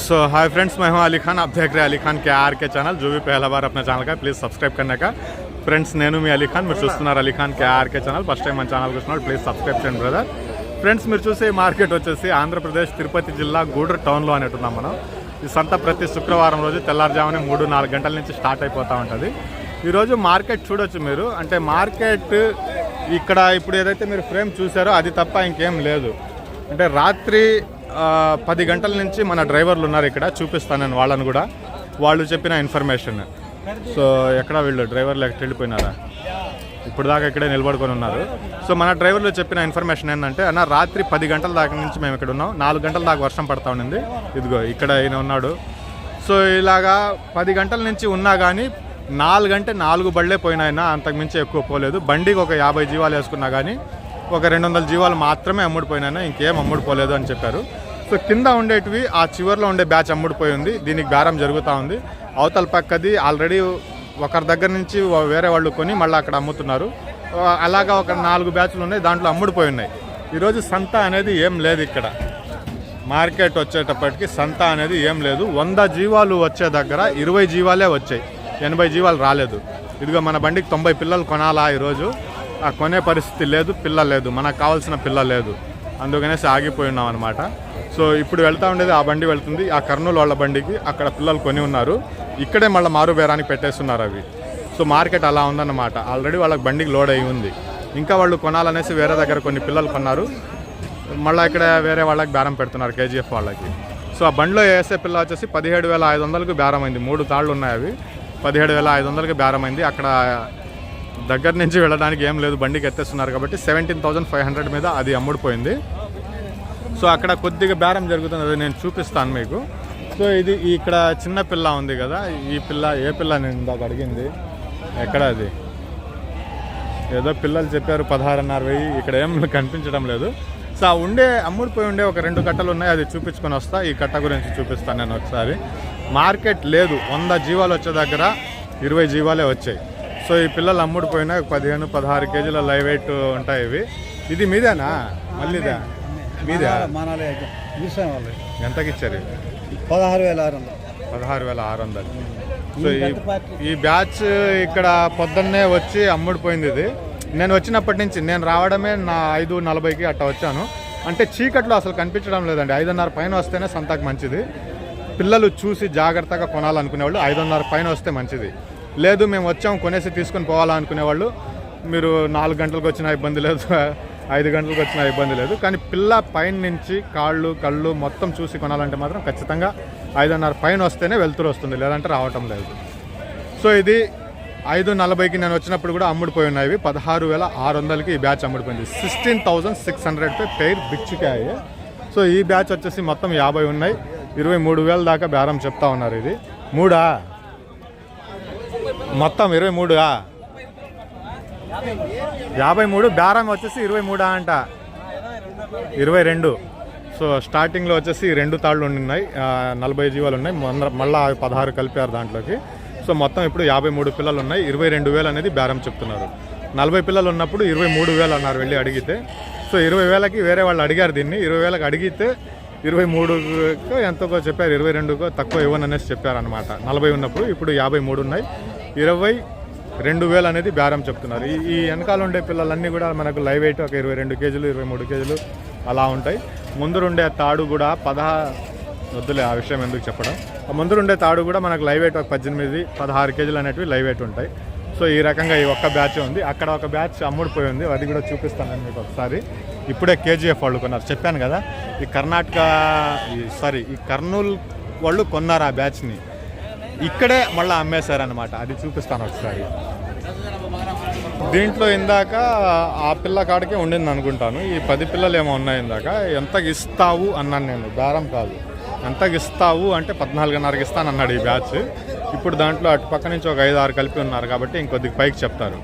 सो hi friends मैं हूं अली खान आप देख रहे हैं अली खान के आर के ఛానల్ जो भी पहला बार अपना ఛానల్ का ప్లీజ్ సబ్స్క్రైబ్ करने का ఫ్రెండ్స్ నేను మీ అలీ ఖాన్ మీరు చూస్తున్నారు Ali Khan K RK channel first time మన ఛానల్ చూస్తున్నారు ప్లీజ్ సబ్స్క్రైబ్ చేయండి బ్రదర్ ఫ్రెండ్స్ మీరు చూసే ఈ మార్కెట్ వచ్చేసి ఆంధ్రప్రదేశ్ తిరుపతి జిల్లా గూడూరు టౌన్లో అనేట్టున్నాం మనం ఈ సంత ప్రతి శుక్రవారం రోజు తెల్లారుజామునే మూడు నాలుగు గంటల నుంచి స్టార్ట్ అయిపోతూ ఉంటుంది ఈరోజు మార్కెట్ చూడొచ్చు మీరు అంటే మార్కెట్ ఇక్కడ ఇప్పుడు ఏదైతే మీరు ఫ్రేమ్ చూసారో అది తప్ప ఇంకేం లేదు అంటే రాత్రి ఆ, పది గంటల నుంచి మన డ్రైవర్లు ఉన్నారు ఇక్కడ చూపిస్తాను నేను వాళ్ళని కూడా. వాళ్ళు చెప్పిన ఇన్ఫర్మేషన్. సో ఎక్కడ వీళ్ళు డ్రైవర్లు ఎక్కడ వెళ్ళిపోయినారా? ఇప్పుడు దాకా ఇక్కడే నిలబడుకొని ఉన్నారు. సో మన డ్రైవర్లు చెప్పిన ఇన్ఫర్మేషన్ ఏంటంటే అన్న రాత్రి పది గంటల దాకా నుంచి మేము ఇక్కడ ఉన్నాం. నాలుగు గంటల దాకా వర్షం పడతా ఉండింది. ఇదిగో ఇక్కడ ఈయన ఉన్నాడు. సో ఇలాగా పది గంటల నుంచి ఉన్నా కానీ నాలుగు గంటే నాలుగు బళ్ళే పోయినాయినా అంతకుమించి ఎక్కువ పోలేదు. బండికి ఒక యాభై జీవాలు వేసుకున్నా కానీ ఒక రెండు వందల జీవాలు మాత్రమే అమ్ముడుపోయినాయి ఇంకేం అమ్ముడుపోలేదు అని చెప్పారు. సో కింద ఉండేటివి ఆ చివర్లో ఉండే బ్యాచ్ అమ్ముడిపోయి ఉంది. దీనికి బేరం జరుగుతూ ఉంది. అవతల పక్కది ఆల్రెడీ ఒకరి దగ్గర నుంచి వేరే వాళ్ళు కొని మళ్ళీ అక్కడ అమ్ముతున్నారు. అలాగా ఒక నాలుగు బ్యాచ్లు ఉన్నాయి దాంట్లో అమ్ముడుపోయి ఉన్నాయి. ఈరోజు సంత అనేది ఏం లేదు ఇక్కడ. మార్కెట్ వచ్చేటప్పటికి సంత అనేది ఏం లేదు. వంద జీవాలు వచ్చే దగ్గర ఇరవై జీవాలే వచ్చాయి. ఎనభై జీవాలు రాలేదు. ఇదిగో మన బండికి తొంభై పిల్లలు కొనాలా ఈరోజు. కొనే పరిస్థితి లేదు పిల్ల లేదు మనకు కావాల్సిన పిల్ల లేదు. అందుకనేసి ఆగిపోయి ఉన్నాం అనమాట సో ఇప్పుడు వెళ్తా ఉండేది ఆ బండి వెళ్తుంది ఆ కర్నూలు వాళ్ళ బండికి అక్కడ పిల్లలు కొని ఉన్నారు. ఇక్కడే మళ్ళీ మారు బేరానికి పెట్టేస్తున్నారు అవి. సో మార్కెట్ అలా ఉందన్నమాట. ఆల్రెడీ వాళ్ళకి బండికి లోడ్ అయి ఉంది. ఇంకా వాళ్ళు కొనాలనేసి వేరే దగ్గర కొన్ని పిల్లలు కొన్నారు. మళ్ళీ ఇక్కడ వేరే వాళ్ళకి బేరం పెడుతున్నారు కేజీఎఫ్ వాళ్ళకి. సో ఆ బండిలో వేసే పిల్ల వచ్చేసి పదిహేడు వేల ఐదు వందలకు బేరమైంది. మూడు తాళ్ళు ఉన్నాయి అవి. పదిహేడు వేల ఐదు వందలకి బేరమైంది. అక్కడ దగ్గర నుంచి వెళ్ళడానికి ఏం లేదు. బండికి ఎత్తేస్తున్నారు కాబట్టి సెవెంటీన్ థౌజండ్ ఫైవ్ హండ్రెడ్ మీద అది అమ్ముడిపోయింది సో అక్కడ కొద్దిగా బేరం జరుగుతుంది. అది నేను చూపిస్తాను మీకు. సో ఇది ఇక్కడ చిన్న పిల్ల ఉంది కదా. ఈ పిల్ల ఏ పిల్ల నేను ఇందాక అడిగింది? ఎక్కడ అది? ఏదో పిల్లలు చెప్పారు పదహారున్నర వెయ్యి. ఇక్కడ ఏం కనిపించడం లేదు. సో ఆ ఉండే అమ్ముడిపోయి ఉండే ఒక రెండు కట్టలు ఉన్నాయి. అది చూపించుకొని వస్తా. ఈ కట్ట గురించి చూపిస్తాను నేను ఒకసారి. మార్కెట్ లేదు. వంద జీవాలు వచ్చే దగ్గర ఇరవై జీవాలే వచ్చాయి. సో ఈ పిల్లలు అమ్ముడు పోయినా పదిహేను పదహారు కేజీల లైవ్ వెయిట్ ఉంటాయి ఇవి. ఇది మీదేనా? మళ్ళీదా మీదే? ఎంతకి ఇచ్చారు పదహారు వేల ఆరు వందలు పదహారు వేల ఆరు వందలు. సో ఈ ఈ బ్యాచ్ ఇక్కడ పొద్దున్నే వచ్చి అమ్ముడిపోయింది ఇది. నేను వచ్చినప్పటి నుంచి నేను రావడమే నా ఐదు నలభైకి అట్లా వచ్చాను. అంటే చీకట్లో అసలు కనిపించడం లేదండి. ఐదున్నర పైన వస్తేనే సంతకు మంచిది. పిల్లలు చూసి జాగ్రత్తగా కొనాలనుకునేవాళ్ళు ఐదున్నర పైన వస్తే మంచిది. లేదు మేము వచ్చాం కొనేసి తీసుకొని పోవాలనుకునేవాళ్ళు మీరు నాలుగు గంటలకు వచ్చిన ఇబ్బంది లేదు ఐదు గంటలకు వచ్చిన ఇబ్బంది లేదు. కానీ పిల్ల పైన నుంచి కాళ్ళు కళ్ళు మొత్తం చూసి కొనాలంటే మాత్రం ఖచ్చితంగా ఐదున్నర పైన వస్తేనే వెళ్తురు వస్తుంది లేదంటే రావటం లేదు. సో ఇది ఐదు నలభైకి నేను వచ్చినప్పుడు కూడా అమ్ముడిపోయి ఉన్నాయి పదహారు వేల ఆరు వందలకి ఈ batch అమ్ముడిపోయింది. Sixteen thousand six hundred per pair బిచ్చుకాయ. So ఈ బ్యాచ్ వచ్చేసి మొత్తం యాభై ఉన్నాయి. ఇరవై మూడు వేల దాకా బేరం చెప్తా ఉన్నారు ఇది. మూడా? మొత్తం ఇరవై మూడుగా యాభై మూడు బేరం వచ్చేసి ఇరవై మూడా అంట. ఇరవై రెండు. సో స్టార్టింగ్లో వచ్చేసి రెండు తాళ్ళు ఉన్నాయి నలభై జీవాలు ఉన్నాయి. మొన్న- మళ్ళా పదహారు కలిపారు దాంట్లోకి. సో మొత్తం ఇప్పుడు యాభై మూడు పిల్లలు ఉన్నాయి. ఇరవై రెండు వేలు అనేది బేరం చెప్తున్నారు. నలభై పిల్లలు ఉన్నప్పుడు ఇరవై మూడు వేలు అన్నారు వెళ్ళి అడిగితే. సో ఇరవై వేలకి వేరే వాళ్ళు అడిగారు దీన్ని. ఇరవై వేలకు అడిగితే ఇరవై మూడుకో ఎంతకో చెప్పారు ఇరవై రెండుకో తక్కువ ఇవ్వను అనేసి చెప్పారనమాట నలభై ఉన్నప్పుడు ఇప్పుడు యాభై మూడు ఉన్నాయి. ఇరవై రెండు వేలు అనేది బేరం చెప్తున్నారు. ఈ ఈ వెనకాల ఉండే పిల్లలన్నీ కూడా మనకు లైవ్ వెయిట్ ఒక ఇరవై రెండు కేజీలు ఇరవై మూడు కేజీలు అలా ఉంటాయి. ముందురుండే తాడు కూడా పదహా వద్దులే ఆ విషయం ఎందుకు చెప్పడం? ఆ తాడు కూడా మనకు లైవ్ వెయిట్ ఒక పద్దెనిమిది పదహారు కేజీలు అనేటివి లైవ్ వెయిట్ ఉంటాయి. సో ఈ రకంగా ఈ ఒక్క బ్యాచ్ ఉంది. అక్కడ ఒక బ్యాచ్ అమ్ముడిపోయి ఉంది. అది కూడా చూపిస్తాను నేను మీకు ఒకసారి. ఇప్పుడే కేజీఎఫ్ వాళ్ళు కొన్నారు. చెప్పాను కదా ఈ కర్ణాటక సారీ ఈ కర్నూలు వాళ్ళు కొన్నారు ఆ బ్యాచ్ని. ఇక్కడే మళ్ళీ అమ్మేశారనమాట అది చూపిస్తాను ఒకసారి. దీంట్లో ఇందాక ఆ పిల్ల కాడికే ఉండింది అనుకుంటాను. ఈ పది పిల్లలు ఏమో ఉన్నాయి ఇందాక. ఎంతకి ఇస్తావు అన్నాను నేను. దారం కాదు. ఎంతకి ఇస్తావు అంటే పద్నాలుగున్నరకి ఇస్తాను అన్నాడు ఈ బ్యాచ్. ఇప్పుడు దాంట్లో అటు పక్క నుంచి ఒక ఐదు ఆరు కలిపి ఉన్నారు కాబట్టి ఇంకొద్దికి పైకి చెప్తారు.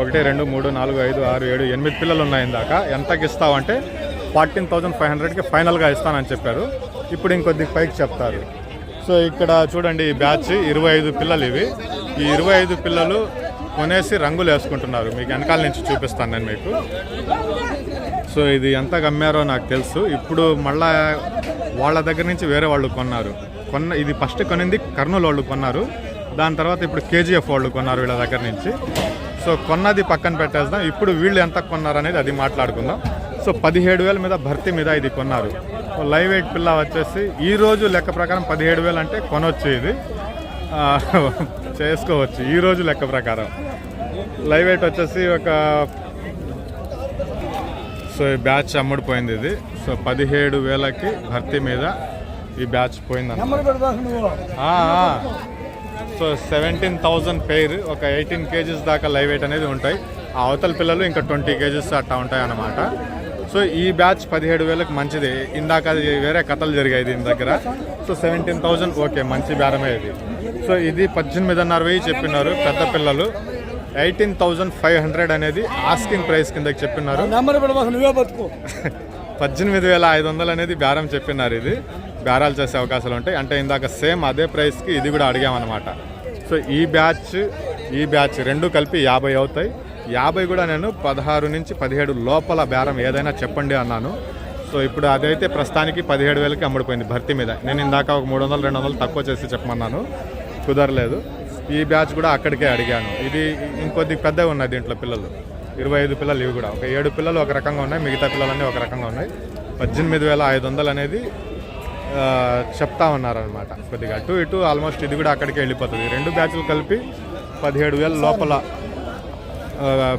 ఒకటి రెండు మూడు నాలుగు ఐదు ఆరు ఏడు ఎనిమిది పిల్లలు ఉన్నాయి ఇందాక. ఎంతకి ఇస్తావు అంటే ఫార్టీన్ థౌజండ్ ఫైవ్ హండ్రెడ్కి ఫైనల్గా ఇస్తానని చెప్పారు. ఇప్పుడు ఇంకొద్దికి పైకి చెప్తారు. సో ఇక్కడ చూడండి ఈ బ్యాచ్ ఇరవై ఐదు పిల్లలు ఇవి. ఈ ఇరవై ఐదు పిల్లలు కొనేసి రంగులు వేసుకుంటున్నారు. మీకు వెనకాల నుంచి చూపిస్తాను నేను మీకు. సో ఇది ఎంత గమ్మారో నాకు తెలుసు. ఇప్పుడు మళ్ళా వాళ్ళ దగ్గర నుంచి వేరే వాళ్ళు కొన్నారు. కొన్న ఇది ఫస్ట్ కొనింది కర్నూలు వాళ్ళు కొన్నారు. దాని తర్వాత ఇప్పుడు కేజీఎఫ్ వాళ్ళు కొన్నారు వీళ్ళ దగ్గర నుంచి. సో కొన్నది పక్కన పెట్టేద్దాం. ఇప్పుడు వీళ్ళు ఎంత కొన్నారు అనేది అది మాట్లాడుకుందాం. సో పదిహేడు వేల మీద భర్తీ మీద ఇది కొన్నారు. లైవ్ వెయిట్ పిల్ల వచ్చేసి ఈ రోజు లెక్క ప్రకారం పదిహేడు వేలు అంటే కొనొచ్చు ఇది. ఆ, చేసుకోవచ్చు. ఈ రోజు లెక్క ప్రకారం. లైవ్ వెయిట్ వచ్చేసి ఒక సో ఈ బ్యాచ్ అమ్ముడుపోయింది ఇది. సో పదిహేడు వేలకి భర్తీ మీద ఈ బ్యాచ్ ఆ. సో సెవెంటీన్ థౌజండ్ పెయిర్ ఒక ఎయిటీన్ కేజీస్ దాకా లైవ్ వెయిట్ అనేది ఉంటాయి. ఆ అవతల పిల్లలు ఇంకా ట్వంటీ కేజీస్ అట్టా ఉంటాయి అన్నమాట సో ఈ బ్యాచ్ పదిహేడు వేలకు మంచిది. ఇందాక అది వేరే కథలు జరిగాయి దీని దగ్గర. సో సెవెంటీన్ థౌజండ్ ఓకే మంచి బేరమే ఇది. సో ఇది పద్దెనిమిదిన్నర వెయ్యి చెప్పినారు పెద్ద పిల్లలు. ఎయిటీన్ థౌజండ్ ఫైవ్ హండ్రెడ్ అనేది ఆస్కింగ్ ప్రైస్ కిందకి చెప్పినారు. పద్దెనిమిది వేల ఐదు వందలు అనేది బేరం చెప్పినారు ఇది. బేరాలు చేసే అవకాశాలు ఉంటాయి. అంటే ఇందాక సేమ్ అదే ప్రైస్కి ఇది కూడా అడిగామన్నమాట. సో ఈ బ్యాచ్ ఈ బ్యాచ్ రెండు కలిపి యాభై అవుతాయి. యాభై కూడా నేను పదహారు నుంచి పదిహేడు లోపల బేరం ఏదైనా చెప్పండి అన్నాను. సో ఇప్పుడు అదైతే ప్రస్తుతానికి పదిహేడు వేలకి అమ్ముడిపోయింది భర్తీ మీద. నేను ఇందాక ఒక మూడు వందలు రెండు వందలు తక్కువ చేసి చెప్పమన్నాను. కుదరలేదు. ఈ బ్యాచ్ కూడా అక్కడికే అడిగాను. ఇది ఇంకొద్ది పెద్దగా ఉన్నాయి దీంట్లో పిల్లలు. ఇరవై ఐదు పిల్లలు ఇవి కూడా. ఒక ఏడు పిల్లలు ఒక రకంగా ఉన్నాయి మిగతా పిల్లలన్నీ ఒక రకంగా ఉన్నాయి. పద్దెనిమిది వేల ఐదు వందలు అనేది చెప్తా ఉన్నారనమాట కొద్దిగా. అటు ఇటు ఆల్మోస్ట్ ఇది కూడా అక్కడికే వెళ్ళిపోతుంది. రెండు బ్యాచ్లు కలిపి పదిహేడు వేల లోపల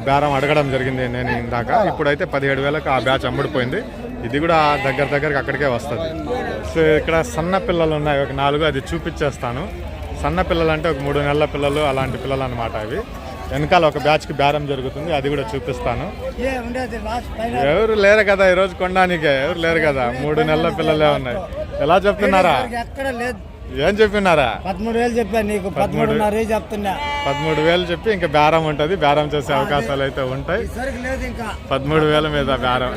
బేరం అడగడం జరిగింది నేను ఇందాక. ఇప్పుడైతే పదిహేడు వేలకు ఆ బ్యాచ్ అమ్ముడిపోయింది. ఇది కూడా దగ్గర దగ్గరకు అక్కడికే వస్తుంది. సో ఇక్కడ సన్న పిల్లలు ఉన్నాయి. ఒక నాలుగు అది చూపించేస్తాను. సన్న పిల్లలు అంటే ఒక మూడు నెలల పిల్లలు అలాంటి పిల్లలు అనమాట అవి. వెనకాల ఒక బ్యాచ్కి బేరం జరుగుతుంది. అది కూడా చూపిస్తాను. ఎవరు లేరు కదా ఈరోజు కొనడానికే. ఎవరు లేరు కదా. మూడు నెలల పిల్లలే ఉన్నాయి. ఎలా చెప్తున్నారా? ఏం చెప్పినారా? పదమూడు వేలు చెప్పాను నీకు పదమూడున్నర వేలు చెప్తున్నా. పదమూడు వేలు చెప్పి ఇంకా బేరం ఉంటుంది. బేరం చేసే అవకాశాలు అయితే ఉంటాయి. పదమూడు వేల మీద బేరం.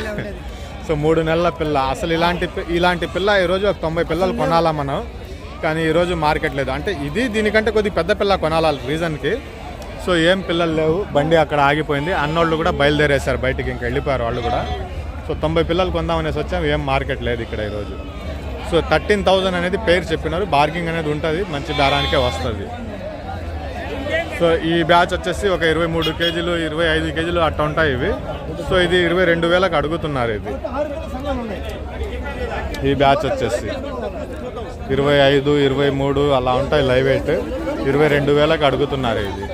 సో మూడు నెలల పిల్ల అసలు ఇలాంటి ఇలాంటి పిల్ల ఈరోజు ఒక తొంభై పిల్లలు కొనాలా మనం? కానీ ఈరోజు మార్కెట్ లేదు. అంటే ఇది దీనికంటే కొద్ది పెద్ద పిల్ల కొనాలా రీజన్కి? సో ఏం పిల్లలు లేవు. బండి అక్కడ ఆగిపోయింది. అన్నోళ్ళు కూడా బయలుదేరేశారు బయటికి ఇంకా వెళ్ళిపోయారు వాళ్ళు కూడా. సో తొంభై పిల్లలు కొందామనేసి వచ్చాం. ఏం మార్కెట్ లేదు ఇక్కడ ఈరోజు సో థర్టీన్ థౌజండ్ అనేది పేరు చెప్పినారు. బార్గింగ్ అనేది ఉంటుంది మంచి బేరానికే వస్తుంది. సో ఈ బ్యాచ్ వచ్చేసి ఒక ఇరవై మూడు కేజీలు ఇరవై ఐదు కేజీలు అట్ట ఉంటాయి ఇవి. సో ఇది ఇరవై రెండు వేలకు అడుగుతున్నారు ఇది. ఈ బ్యాచ్ వచ్చేసి ఇరవై ఐదు ఇరవై మూడు అలా ఉంటాయి లైవ్ వెయిట్. ఇరవై రెండు వేలకు అడుగుతున్నారు ఇది.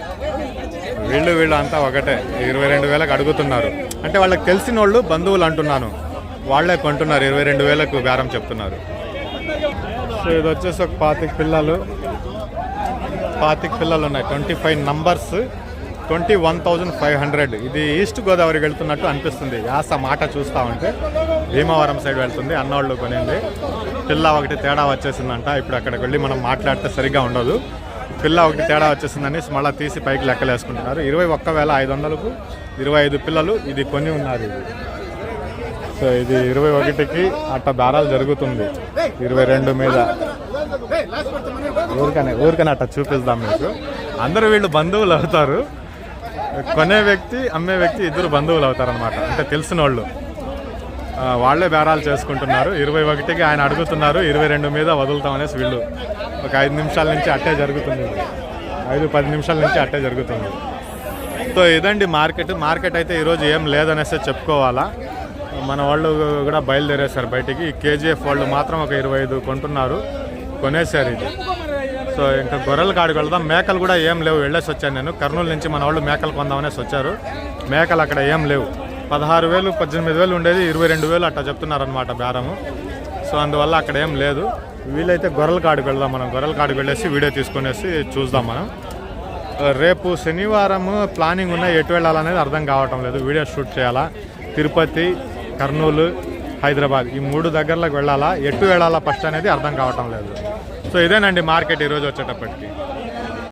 వీళ్ళు వీళ్ళు అంతా ఒకటే. ఇరవై రెండు వేలకు అడుగుతున్నారు. అంటే వాళ్ళకి తెలిసిన వాళ్ళు బంధువులు అంటున్నాను. వాళ్ళే కొంటున్నారు ఇరవై రెండు వేలకు బేరం చెప్తున్నారు. సో ఇది వచ్చేసి ఒక పాతిక పిల్లలు. పాతిక పిల్లలు ఉన్నాయి. Twenty five numbers. Twenty one thousand five hundred. ఇది ఈస్ట్ గోదావరికి వెళ్తున్నట్టు అనిపిస్తుంది. యాస మాట చూస్తూ ఉంటే. భీమవరం సైడ్ వెళ్తుంది. అన్నోళ్ళు కొనింది. పిల్ల ఒకటి తేడా వచ్చేసిందంట. ఇప్పుడు అక్కడికి వెళ్ళి మనం మాట్లాడితే సరిగ్గా ఉండదు. పిల్ల ఒకటి తేడా వచ్చేసిందని మళ్ళీ తీసి పైకి లెక్కలేసుకుంటున్నారు. ఇరవై ఒక్క వేల ఐదు వందలకు ఇరవై ఐదు పిల్లలు ఇది కొని ఉన్నారు. ఇది సో ఇది ఇరవై ఒకటికి అట్ట దారాలు జరుగుతుంది. ఇరవై రెండు మీద. ఊరికనే ఊరికనే అట్ట చూపిస్తాం మీకు. అందరూ వీళ్ళు బంధువులు అవుతారు. కొనే వ్యక్తి అమ్మే వ్యక్తి ఇద్దరు బంధువులు అవుతారు అనమాట అంటే తెలిసిన వాళ్ళు. వాళ్ళే వాళ్ళే బేరాలు చేసుకుంటున్నారు. ఇరవై ఒకటికి ఆయన అడుగుతున్నారు ఇరవై రెండు మీద వదులుతామనేసి వీళ్ళు. ఒక ఐదు నిమిషాల నుంచి అట్టే జరుగుతుంది. ఐదు పది నిమిషాల నుంచి అట్టే జరుగుతుంది. సో ఇదండి మార్కెట్. మార్కెట్ అయితే ఈరోజు ఏం లేదనేసి చెప్పుకోవాలా. మన వాళ్ళు కూడా బయలుదేరేశారు బయటికి. కేజీఎఫ్ వాళ్ళు మాత్రం ఒక ఇరవై ఐదు కొంటున్నారు. కొనేశారు ఇది. సో ఇంకా గొర్రెలు కాడికి వెళ్దాం. మేకలు కూడా ఏం లేవు. వెళ్ళేసి వచ్చాను నేను. కర్నూలు నుంచి మన వాళ్ళు మేకలు కొందామనేసి వచ్చారు. మేకలు అక్కడ ఏం లేవు. పదహారు వేలు పద్దెనిమిది వేలు ఉండేది. ఇరవై రెండు వేలు అట్లా చెప్తున్నారనమాట బేరము. సో అందువల్ల అక్కడ ఏం లేదు. వీలైతే గొర్రెల కాడికి వెళ్దాం మనం. గొర్రెల కాడికి వెళ్ళేసి వీడియో తీసుకునేసి చూద్దాం మనం. రేపు శనివారం ప్లానింగ్ ఉన్న ఎటు వెళ్ళాలనేది అర్థం కావటం లేదు. వీడియో షూట్ చేయాలా? తిరుపతి కర్నూలు హైదరాబాద్ ఈ మూడు దగ్గరలకు వెళ్ళాలా? ఎటు వెళ్ళాలా? ఫస్ట్ అనేది అర్థం కావటం లేదు. సో ఇదేనండి మార్కెట్ ఈరోజు వచ్చేటప్పటికి.